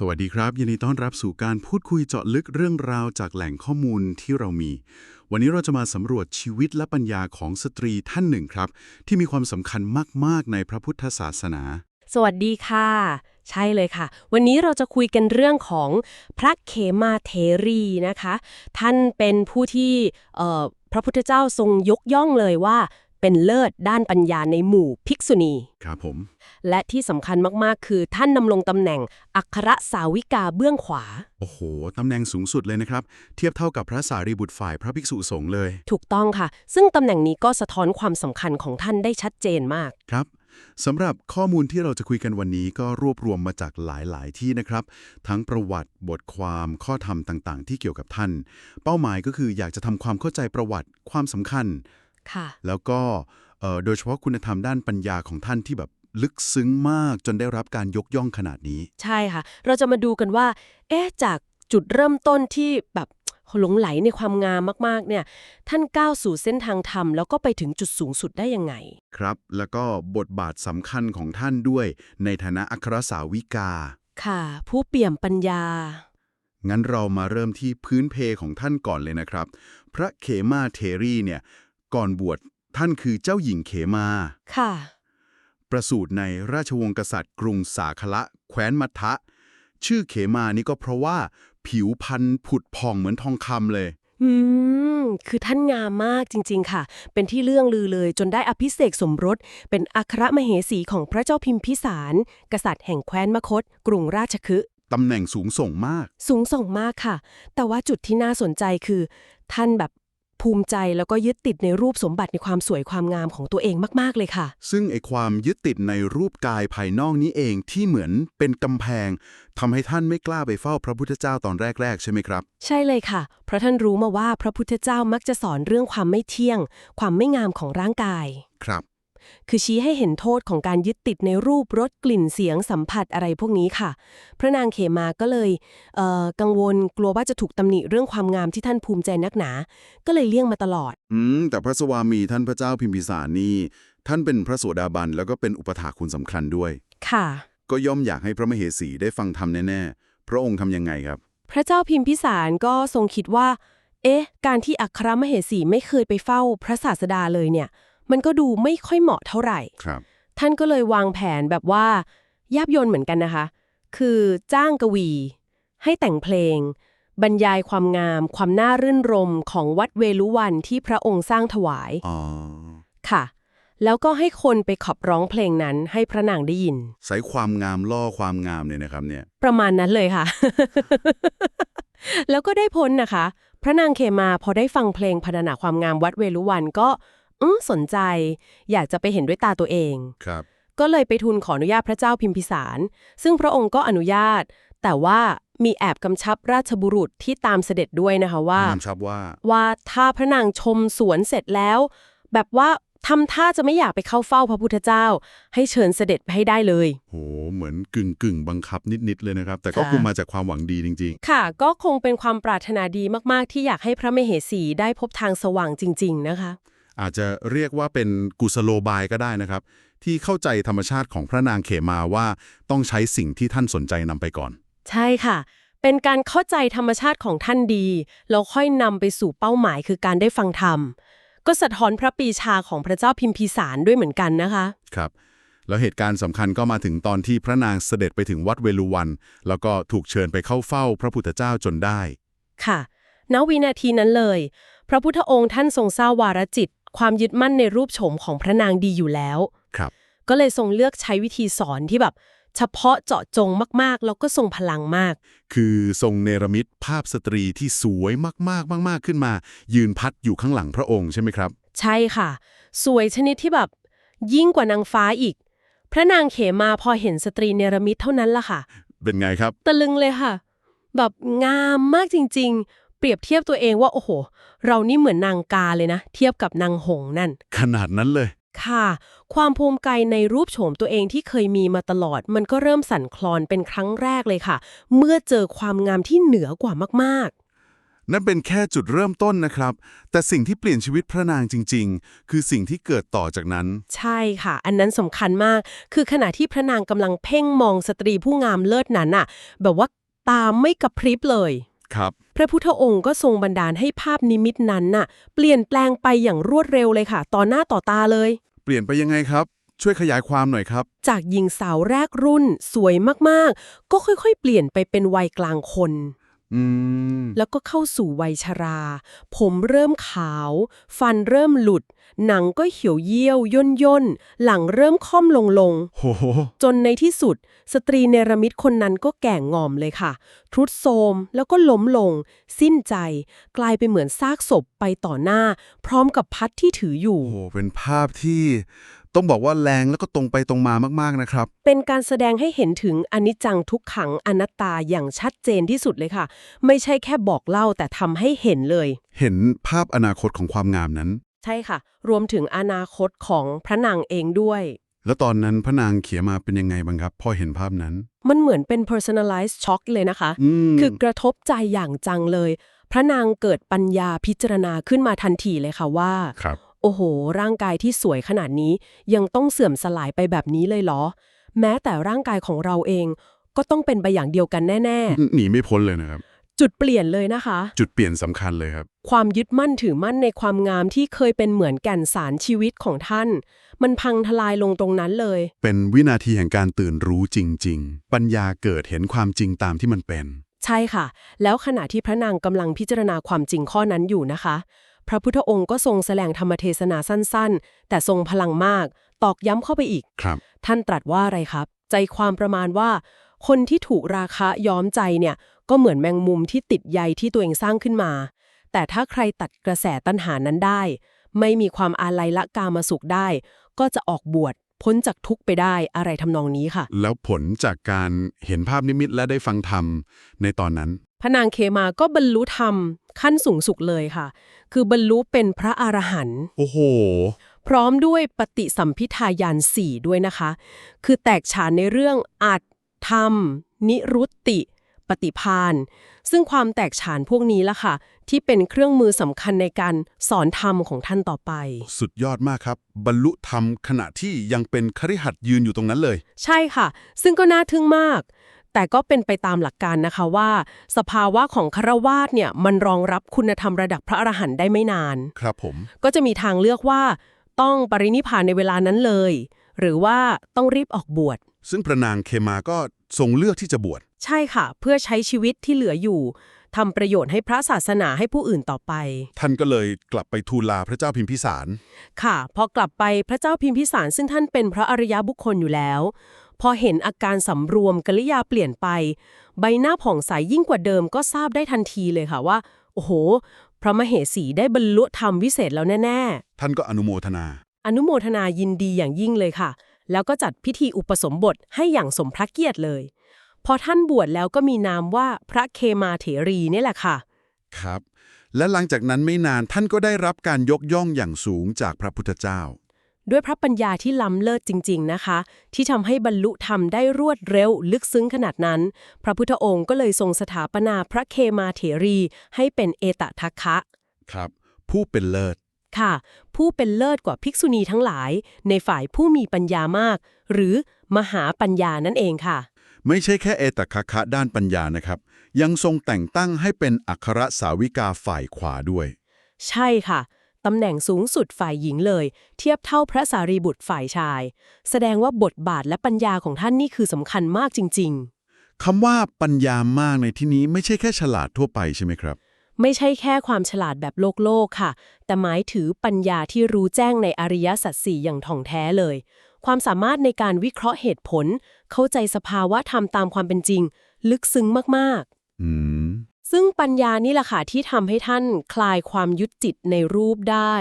สวัสดีครับ ยินดีต้อนรับสู่การพูดคุยเจาะลึกเรื่องราวจากแหล่งข้อมูลที่เรามี วันนี้เราจะมาสำรวจชีวิตและปัญญาของสตรีท่านหนึ่งครับ ที่มีความสำคัญมาก ๆ ในพระพุทธศาสนา สวัสดีค่ะ ใช่เลยค่ะ วันนี้เราจะคุยกันเรื่องของพระเขมาเทรีนะคะ ท่านเป็นผู้ที่พระพุทธเจ้าทรงยกย่องเลยว่า เป็นเลิศด้านปัญญาในหมู่ภิกษุณี ครับผม และที่สำคัญมาก ๆ คือท่านดำรงตำแหน่ง อัครสาวิกาเบื้องขวา โอ้โห ตำแหน่งสูงสุดเลยนะครับ เทียบเท่ากับพระสารีบุตรฝ่ายพระภิกษุสงฆ์เลย ถูกต้องค่ะ ซึ่งตำแหน่งนี้ก็สะท้อนความสำคัญของท่านได้ชัดเจนมากครับสำหรับข้อมูลที่เราจะคุยกันวันนี้ก็รวบรวมมาจากหลาย ๆ ที่นะครับ ทั้งประวัติบทความข้อธรรมต่าง ๆ ที่เกี่ยวกับท่าน เป้าหมายก็คืออยากจะทำความเข้าใจประวัติความสำคัญค่ะ แล้วก็เอ่อโดยเฉพาะคุณธรรมด้านปัญญาของท่านที่แบบลึกซึ้งมากจนได้รับการยกย่องขนาดนี้ ใช่ค่ะ เราจะมาดูกันว่า เอ๊ะจากจุดเริ่มต้นที่แบบหลงไหลในความงามมากๆ เนี่ย ท่านก้าวสู่เส้นทางธรรม แล้วก็ไปถึงจุดสูงสุดได้ยังไง ครับ แล้วก็บทบาทสำคัญของท่านด้วย ในฐานะอัครสาวิกา ค่ะ ผู้เปี่ยมปัญญา งั้นเรามาเริ่มที่พื้นเพของท่านก่อนเลยนะครับ พระเขมาเทรีเนี่ย ก่อนบวชท่านคือเจ้าหญิงเขมา ค่ะ ประสูติในราชวงศ์กษัตริย์กรุงสาคละ แคว้นมัททะชื่อเขมานี่ก็เพราะว่า ผิวพรรณผุดผ่องเหมือนทองคำเลย อืม คือท่านงามมากจริง ๆ ค่ะ เป็นที่เรื่องลือเลยจนได้อภิเษกสมรส เป็นอัครมเหสีของพระเจ้าพิมพิสาร กษัตริย์แห่งแคว้นมคต กรุงราชคฤห์ ตำแหน่งสูงส่งมาก สูงส่งมากค่ะ แต่ว่าจุดที่น่าสนใจคือ ท่านแบบ ภูมิใจแล้วก็ยึดติดในรูปสมบัติในความสวยความงามของตัวเองมาก ๆ เลยค่ะ ซึ่งไอความยึดติดในรูปกายภายนอกนี้เองที่เหมือนเป็นกำแพงทำให้ท่านไม่กล้าไปเฝ้าพระพุทธเจ้าตอนแรก ๆ ใช่ไหมครับ ใช่เลยค่ะ เพราะท่านรู้มาว่าพระพุทธเจ้ามักจะสอนเรื่องความไม่เที่ยง ความไม่งามของร่างกาย ครับ คือชี้ให้เห็นโทษของการยึดติดในรูปรสกลิ่นเสียงสัมผัสอะไรพวกนี้ค่ะ พระนางเขมาก็เลยเอ่อกังวลกลัวว่าจะถูกตำหนิเรื่องความงามที่ท่านภูมิใจนักหนา ก็เลยเลี่ยงมาตลอด อืมแต่พระสวามีท่านพระเจ้าพิมพิสารนี่ท่านเป็นพระโสดาบันแล้วก็เป็นอุปถาคุณสำคัญด้วย ค่ะ ก็ย่อมอยากให้พระมเหสีได้ฟังธรรมแน่ๆ พระองค์ทำยังไงครับ พระเจ้าพิมพิสารก็ทรงคิดว่า เอ๊ะ การที่อัครมเหสีไม่เคยไปเฝ้าพระศาสดาเลยเนี่ย มันก็ดูไม่ค่อยเหมาะเท่าไหร่ ครับ ท่านก็เลยวางแผนแบบว่ายับยนเหมือนกันนะคะ คือจ้างกวี ให้แต่งเพลง บรรยายความงาม ความน่ารื่นรมของวัดเวลุวันที่พระองค์สร้างถวาย อ๋อ ค่ะ แล้วก็ให้คนไปขับร้องเพลงนั้นให้พระนางได้ยิน ใช้ความงามล่อความงามเนี่ยนะครับเนี่ย ประมาณนั้นเลยค่ะ แล้วก็ได้พ้นนะคะ พระนางเขมาพอได้ฟังเพลงพรรณนาความงามวัดเวลุวันก็ อือสนใจ อยากจะไปเห็นด้วยตาตัวเองครับ ก็เลยไปทูลขออนุญาตพระเจ้าพิมพิสาร ซึ่งพระองค์ก็อนุญาต แต่ว่ามีแอบกำชับราชบุรุษที่ตามเสด็จด้วยนะคะว่านำชับว่า ว่าถ้าพระนางชมสวนเสร็จแล้ว แบบว่าทำท่าจะไม่อยากไปเข้าเฝ้าพระพุทธเจ้า ให้เชิญเสด็จไปให้ได้เลย โห เหมือนกึ่งกึ่งๆบังคับนิด ๆ เลยนะครับ แต่ก็ค่ะ คงมาจากความหวังดีจริง ค่ะ ก็คงเป็นความปรารถนาดีมากๆ ที่อยากให้พระมเหสีได้พบทางสว่างจริง ๆ นะคะๆ อาจจะเรียกว่าเป็นกุศโลบายก็ได้นะครับ ที่เข้าใจธรรมชาติของพระนางเขมาว่าต้องใช้สิ่งที่ท่านสนใจนำไปก่อน ใช่ค่ะ เป็นการเข้าใจธรรมชาติของท่านดีแล้วค่อยนำไปสู่เป้าหมายคือการได้ฟังธรรม ก็สะท้อนพระปรีชาของพระเจ้าพิมพิสารด้วยเหมือนกันนะคะ ครับแล้วเหตุการณ์สำคัญก็มาถึงตอนที่พระนางเสด็จไปถึงวัดเวลุวัน แล้วก็ถูกเชิญไปเข้าเฝ้าพระพุทธเจ้าจนได้ ค่ะ ณ วินาทีนั้นเลย พระพุทธองค์ท่านทรงทราบวาระจิต ความยึดมั่นในรูปโฉมของพระนางดีอยู่แล้วครับ ก็เลยทรงเลือกใช้วิธีสอนที่แบบ เฉพาะเจาะจงมากๆ แล้วก็ทรงพลังมาก คือทรงเนรมิตภาพสตรีที่สวยมากๆมากๆขึ้นมา ยืนพัดอยู่ข้างหลังพระองค์ใช่ไหมครับ ใช่ค่ะ สวยชนิดที่แบบ ยิ่งกว่านางฟ้าอีก พระนางเขมาพอเห็นสตรีเนรมิตเท่านั้นล่ะค่ะ เป็นไงครับ ตะลึงเลยค่ะ แบบงามมากจริงๆ เปรียบเทียบตัวเองว่าโอ้โห เรานี่เหมือนนางกาเลยนะ เทียบกับนางหงส์นั่น ขนาดนั้นเลย ค่ะ ความภูมิใจในรูปโฉมตัวเองที่เคยมีมาตลอด มันก็เริ่มสั่นคลอนเป็นครั้งแรกเลยค่ะ เมื่อเจอความงามที่เหนือกว่ามากนั่นเป็นแค่จุดเริ่มต้นนะครับ แต่สิ่งที่เปลี่ยนชีวิตพระนางจริง ๆ คือสิ่งที่เกิดต่อจากนั้น ใช่ค่ะ อันนั้นสำคัญมาก คือขณะที่พระนางกำลังเพ่งมองสตรีผู้งามเลิศนั้นน่ะ แบบว่าตาไม่กระพริบเลย ครับ พระพุทธองค์ก็ทรงบันดาลให้ภาพนิมิตนั้นน่ะ เปลี่ยนแปลงไปอย่างรวดเร็วเลยค่ะ ต่อหน้าต่อตาเลย เปลี่ยนไปยังไงครับ ช่วยขยายความหน่อยครับ จากหญิงสาวแรกรุ่น สวยมากๆ ก็ค่อยๆ เปลี่ยนไปเป็นวัยกลางคน อืม แล้วก็เข้าสู่วัยชรา ผมเริ่มขาว ฟันเริ่มหลุด หนังก็เหี่ยวเยี่ยวย่นย่นๆหลังเริ่มค่อมลงลง โหๆจนในที่สุด สตรีเนรมิตคนนั้นก็แก่งอมเลยค่ะ ทรุดโทรมแล้วก็ล้มลง สิ้นใจ กลายไปเหมือนซากศพไปต่อหน้า พร้อมกับพัดที่ถืออยู่โอ้โหเป็นภาพที่ ต้องบอกว่าแรงแล้วก็ตรงไปตรงมามากๆนะครับ เป็นการแสดงให้เห็นถึงอนิจจังทุกขังอนัตตาอย่างชัดเจนที่สุดเลยค่ะ ไม่ใช่แค่บอกเล่าแต่ทำให้เห็นเลย เห็นภาพอนาคตของความงามนั้น ใช่ค่ะ รวมถึงอนาคตของพระนางเองด้วย แล้วตอนนั้นพระนางเขียนมาเป็นยังไงบ้างครับ พอเห็นภาพนั้น มันเหมือนเป็น personalized shock เลยนะคะอืมคือกระทบใจอย่างจังเลย พระนางเกิดปัญญาพิจารณาขึ้นมาทันทีเลยค่ะว่า ครับ โอ้โห ร่างกายที่สวยขนาดนี้ยังต้องเสื่อมสลายไปแบบนี้เลยเหรอ แม้แต่ร่างกายของเราเอง ก็ต้องเป็นไปอย่างเดียวกันแน่ หนีไม่พ้นเลยนะครับ ๆ จุดเปลี่ยนเลยนะคะ จุดเปลี่ยนสำคัญเลยครับ ความยึดมั่นถือมั่นในความงามที่เคยเป็นเหมือนแก่นสารชีวิตของท่าน มันพังทลายลงตรงนั้นเลย เป็นวินาทีแห่งการตื่นรู้จริง ๆ ปัญญาเกิดเห็นความจริงตามที่มันเป็น ใช่ค่ะ แล้วขณะที่พระนางกำลังพิจารณาความจริงข้อนั้นอยู่นะคะ พระพุทธองค์ก็ทรงแสดงธรรมเทศนาสั้นๆ แต่ทรงพลังมาก ตอกย้ำเข้าไปอีก ครับ ท่านตรัสว่าอะไรครับ ใจความประมาณว่า คนที่ถูกราคะย้อมใจเนี่ย ก็เหมือนแมงมุมที่ติดใยที่ตัวเองสร้างขึ้นมา แต่ถ้าใครตัดกระแสตัณหานั้นได้ ไม่มีความอาลัยละกามาสุขได้ ก็จะออกบวชพ้นจากทุกข์ไปได้อะไรทำนองนี้ค่ะ แล้วผลจากการเห็นภาพนิมิตและได้ฟังธรรมในตอนนั้น พระนางเคมาก็บรรลุธรรม ขั้นสูงสุดเลยค่ะ คือบรรลุเป็นพระอรหันต์โอ้โห พร้อมด้วยปฏิสัมพิทายานสี่ด้วยนะคะ คือแตกฉานในเรื่องอัตธรรม นิรุตติ ปฏิพาน ซึ่งความแตกฉานพวกนี้ละค่ะ ที่เป็นเครื่องมือสำคัญในการสอนธรรมของท่านต่อไป สุดยอดมากครับ บรรลุธรรมขณะที่ยังเป็นคฤหัสถ์ยืนอยู่ตรงนั้นเลย ใช่ค่ะ ซึ่งก็น่าทึ่งมาก แต่ก็เป็นไปตามหลักการนะคะว่า สภาวะของคารวาสเนี่ยมันรองรับคุณธรรมระดับพระอรหันต์ได้ไม่นาน ครับผม ก็จะมีทางเลือกว่า ต้องปรินิพพานในเวลานั้นเลย หรือว่าต้องรีบออกบวช ซึ่งพระนางเคมาก็ทรงเลือกที่จะบวช ใช่ค่ะ เพื่อใช้ชีวิตที่เหลืออยู่ทำประโยชน์ให้พระศาสนาให้ผู้อื่นต่อไป ท่านก็เลยกลับไปทูลลาพระเจ้าพิมพิสาร ค่ะ พอกลับไปพระเจ้าพิมพิสารซึ่งท่านเป็นพระอริยบุคคลอยู่แล้ว พอเห็นอาการสำรวมกริยาเปลี่ยนไป ใบหน้าผ่องใสยิ่งกว่าเดิมก็ทราบได้ทันทีเลยค่ะว่า โอ้โห พระมเหสีได้บรรลุธรรมวิเศษแล้วแน่ ท่านก็อนุโมทนา ๆ อนุโมทนายินดีอย่างยิ่งเลยค่ะ แล้วก็จัดพิธีอุปสมบทให้อย่างสมพระเกียรติเลย พอท่านบวชแล้วก็มีนามว่าพระเคมาเถรีนี่แหละค่ะ ครับ และหลังจากนั้นไม่นานท่านก็ได้รับการยกย่องอย่างสูงจากพระพุทธเจ้า ด้วยพระปัญญาที่ล้ำเลิศจริง ๆนะคะ ที่ทำให้บรรลุธรรมได้รวดเร็วลึกซึ้งขนาดนั้น พระพุทธองค์ก็เลยทรงสถาปนาพระเคมาเถรี ให้เป็นเอตทัคคะ ครับ ผู้เป็นเลิศค่ะ ผู้เป็นเลิศกว่าภิกษุณีทั้งหลาย ในฝ่ายผู้มีปัญญามาก หรือมหาปัญญานั่นเองค่ะ ไม่ใช่แค่เอตคะคะด้านปัญญานะครับ ยังทรงแต่งตั้งให้เป็นอัครสาวิกาฝ่ายขวาด้วย ใช่ค่ะ ตำแหน่งสูงสุดฝ่ายหญิงเลย เทียบเท่าพระสารีบุตรฝ่ายชาย แสดงว่าบทบาทและปัญญาของท่านนี่คือสำคัญมากจริง ๆคำว่าปัญญามากในที่นี้ไม่ใช่แค่ฉลาดทั่วไปใช่ไหมครับ ไม่ใช่แค่ความฉลาดแบบโลกโลกค่ะ แต่หมายถือปัญญาที่รู้แจ้งในอริยสัจสี่อย่างถ่องแท้เลย ความสามารถในการวิเคราะห์เหตุผล เข้าใจสภาวะธรรมตามความเป็นจริง ลึกซึ้งมากอืมๆ ซึ่งปัญญานี่แหละค่ะที่ทำให้ท่านคลายความยึดจิตในรูปได้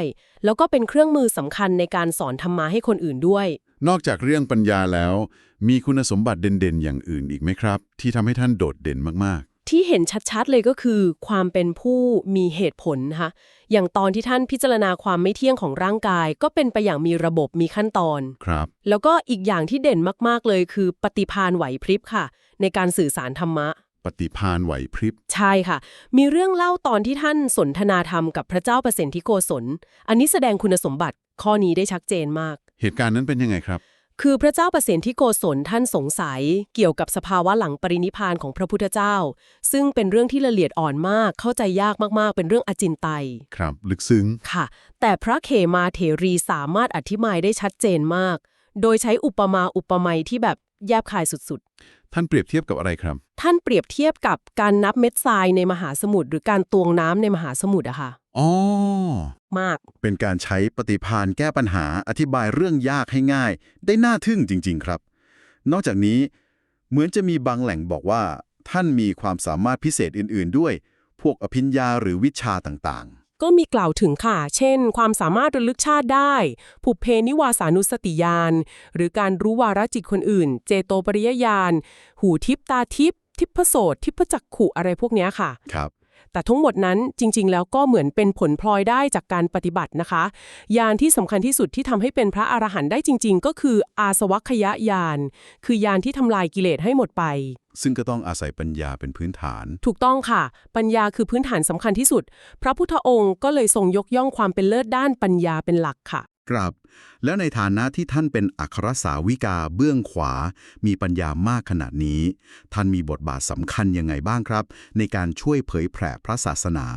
แล้วก็เป็นเครื่องมือสำคัญในการสอนธรรมะให้คนอื่นด้วย นอกจากเรื่องปัญญาแล้ว มีคุณสมบัติเด่นๆ อย่างอื่นอีกไหมครับ ที่ทำให้ท่านโดดเด่นมากที่เห็นชัดๆเลยก็คือ ความเป็นผู้มีเหตุผลนะคะอย่างตอนที่ท่านพิจารณาความไม่เที่ยงของร่างกาย ก็เป็นไปอย่างมีระบบมีขั้นตอนๆครับ แล้วก็อีกอย่างที่เด่นมากๆเลยคือ ปฏิพานไหวพริบค่ะ ในการสื่อสารธรรมะ ปฏิภาณไหวพริบ ใช่ค่ะ มีเรื่องเล่าตอนที่ท่านสนทนาธรรมกับพระเจ้าประสิทธิโกศล อันนี้แสดงคุณสมบัติข้อนี้ได้ชัดเจนมาก เหตุการณ์นั้นเป็นยังไงครับ คือพระเจ้าประสิทธิโกศลท่านสงสัย เกี่ยวกับสภาวะหลังปรินิพพานของพระพุทธเจ้า ซึ่งเป็นเรื่องที่ละเอียดอ่อนมาก เข้าใจยากมากๆ เป็นเรื่องอจินไตย ครับ ลึกซึ้ง ค่ะ แต่พระเขมาเถรีสามารถอธิบายได้ชัดเจนมาก โดยใช้อุปมาอุปไมยที่แบบแยบคายสุด ท่านเปรียบเทียบกับอะไรครับๆท่านเปรียบเทียบกับการนับเม็ดทรายในมหาสมุทรหรือการตวงน้ำในมหาสมุทรอะค่ะ อ๋อ มาก เป็นการใช้ปฏิพานแก้ปัญหาอธิบายเรื่องยากให้ง่าย ได้น่าทึ่งจริง ๆ ครับ นอกจากนี้เหมือนจะมีบางแหล่งบอกว่า ท่านมีความสามารถพิเศษอื่น ๆ ด้วย พวกอภิญญาหรือวิชาต่าง ก็มีกล่าวถึงค่ะ เช่น ความสามารถระลึกชาติได้ผูกเพนิวาสานุสติญาณหรือการรู้วาระจิตคนอื่น เจโตปริยญาณ หูทิพตาทิพทิพโสตทิพจักขุอะไรพวกนี้ค่ะ ครับ แต่ทั้งหมดนั้นจริง ๆ แล้วก็เหมือนเป็นผลพลอยได้จากการปฏิบัตินะคะ ยานที่สำคัญที่สุดที่ทำให้เป็นพระอรหันต์ได้จริง ๆ ก็คืออาสวัคยายาน คือยานที่ทำลายกิเลสให้หมดไป ซึ่งก็ต้องอาศัยปัญญาเป็นพื้นฐาน ถูกต้องค่ะ ปัญญาคือพื้นฐานสำคัญที่สุด พระพุทธองค์ก็เลยทรงยกย่องความเป็นเลิศด้านปัญญาเป็นหลักค่ะ ครับ แล้วในฐานะที่ท่านเป็นอัครสาวิกาเบื้องขวา มีปัญญามากขนาดนี้ ท่านมีบทบาทสำคัญยังไงบ้างครับ ในการช่วยเผยแผ่พระศาสนา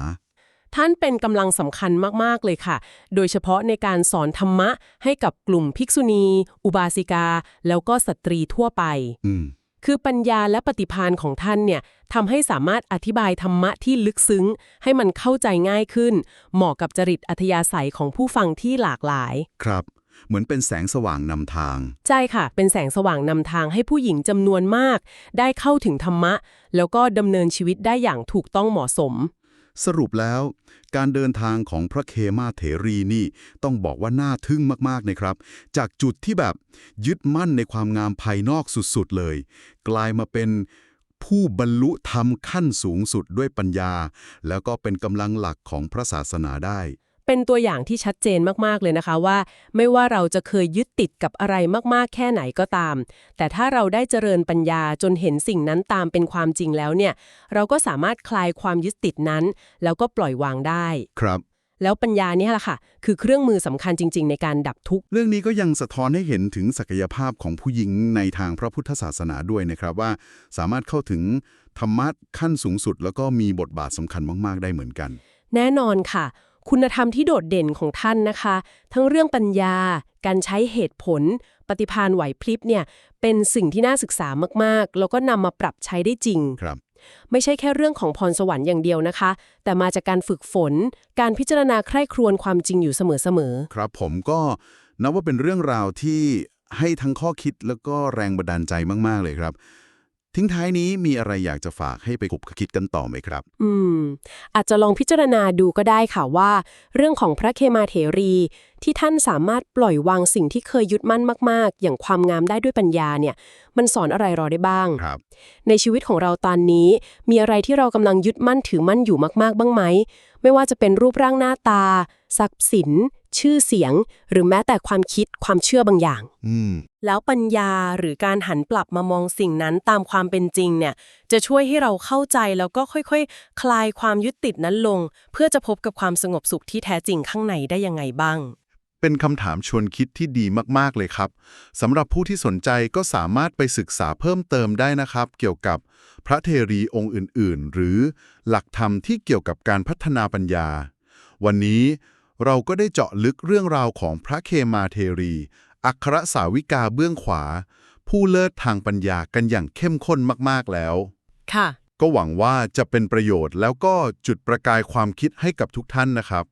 ท่านเป็นกำลังสำคัญมาก ๆ เลยค่ะ โดยเฉพาะในการสอนธรรมะให้กับกลุ่มภิกษุณี อุบาสิกา แล้วก็สตรีทั่วไป อืม คือปัญญาและปฏิภาณของท่านเนี่ยทำให้สามารถอธิบายธรรมะที่ลึกซึ้ง ให้มันเข้าใจง่ายขึ้น เหมาะกับจริตอัธยาศัยของผู้ฟังที่หลากหลาย ครับ เหมือนเป็นแสงสว่างนำทาง ใช่ค่ะ เป็นแสงสว่างนำทางให้ผู้หญิงจำนวนมาก ได้เข้าถึงธรรมะ แล้วก็ดำเนินชีวิตได้อย่างถูกต้องเหมาะสม สรุปแล้ว การเดินทางของพระเคมาเถรีนี่ต้องบอกว่าน่าทึ่งมากๆนะครับ จากจุดที่แบบยึดมั่นในความงามภายนอกสุดๆเลย กลายมาเป็นผู้บรรลุธรรมขั้นสูงสุดด้วยปัญญา แล้วก็เป็นกำลังหลักของพระศาสนาได้ เป็นตัวอย่างที่ชัดเจนมากๆเลยนะคะว่า ไม่ว่าเราจะเคยยึดติดกับอะไรมากๆ แค่ไหนก็ตาม แต่ถ้าเราได้เจริญปัญญาจนเห็นสิ่งนั้นตามเป็นความจริงแล้วเนี่ย เราก็สามารถคลายความยึดติดนั้น แล้วก็ปล่อยวางได้ ครับ แล้วปัญญาเนี่ยแหละค่ะ คือเครื่องมือสำคัญจริง ๆ ในการดับทุกข์ เรื่องนี้ก็ยังสะท้อนให้เห็นถึงศักยภาพของผู้หญิงในทางพระพุทธศาสนาด้วยนะครับว่า สามารถเข้าถึงธรรมะขั้นสูงสุด แล้วก็มีบทบาทสำคัญมาก ๆ ได้เหมือนกัน แน่นอนค่ะ คุณธรรมที่โดดเด่นของท่านนะคะ ทั้งเรื่องปัญญา การใช้เหตุผล ปฏิภาณไหวพริบเนี่ยเป็นสิ่งที่น่าศึกษามากๆ แล้วก็นำมาปรับใช้ได้จริงครับ ไม่ใช่แค่เรื่องของพรสวรรค์อย่างเดียวนะคะ แต่มาจากการฝึกฝน การพิจารณาใคร่ครวญความจริงอยู่เสมอครับผมก็นับว่าเป็นเรื่องราวที่ให้ทั้งข้อคิดแล้วก็แรงบันดาลใจมาก ๆ เลยครับ ทิ้งท้ายนี้มีอะไรอยากจะฝากให้ไปขุบคิดกันต่อไหมครับๆอืม อาจจะลองพิจารณาดูก็ได้ค่ะว่า เรื่องของพระเคมาเถรี ที่ท่านสามารถปล่อยวางสิ่งที่เคยยึดมั่นมาก ๆ อย่างความงามได้ด้วยปัญญาเนี่ย มันสอนอะไรเราได้บ้างครับ ในชีวิตของเราตอนนี้ มีอะไรที่เรากำลังยึดมั่นถือมั่นอยู่มาก ๆ บ้างไหม ไม่ว่าจะเป็นรูปร่างหน้าตา ทรัพย์สิน ชื่อเสียง หรือแม้แต่ความคิดความเชื่อบางอย่าง อืม แล้วปัญญาหรือการหันกลับมามองสิ่งนั้นตามความเป็นจริงเนี่ย จะช่วยให้เราเข้าใจแล้วก็ค่อยๆคลายความยึดติดนั้นลง เพื่อจะพบกับความสงบสุขที่แท้จริงข้างในได้ยังไงบ้าง เป็นคำถามชวนคิดที่ดีมากๆเลยครับสำหรับผู้ที่สนใจก็สามารถไปศึกษาเพิ่มเติมได้นะครับ เกี่ยวกับพระเทรีองค์อื่น ๆ หรือหลักธรรมที่เกี่ยวกับการพัฒนาปัญญา วันนี้ เราก็ได้เจาะลึกเรื่องราวของพระเคมาเทรี อัครสาวิกาเบื้องขวา ผู้เลิศทางปัญญากันอย่างเข้มข้นมากๆแล้ว ค่ะ ก็หวังว่าจะเป็นประโยชน์แล้วก็จุดประกายความคิดให้กับทุกท่านนะครับ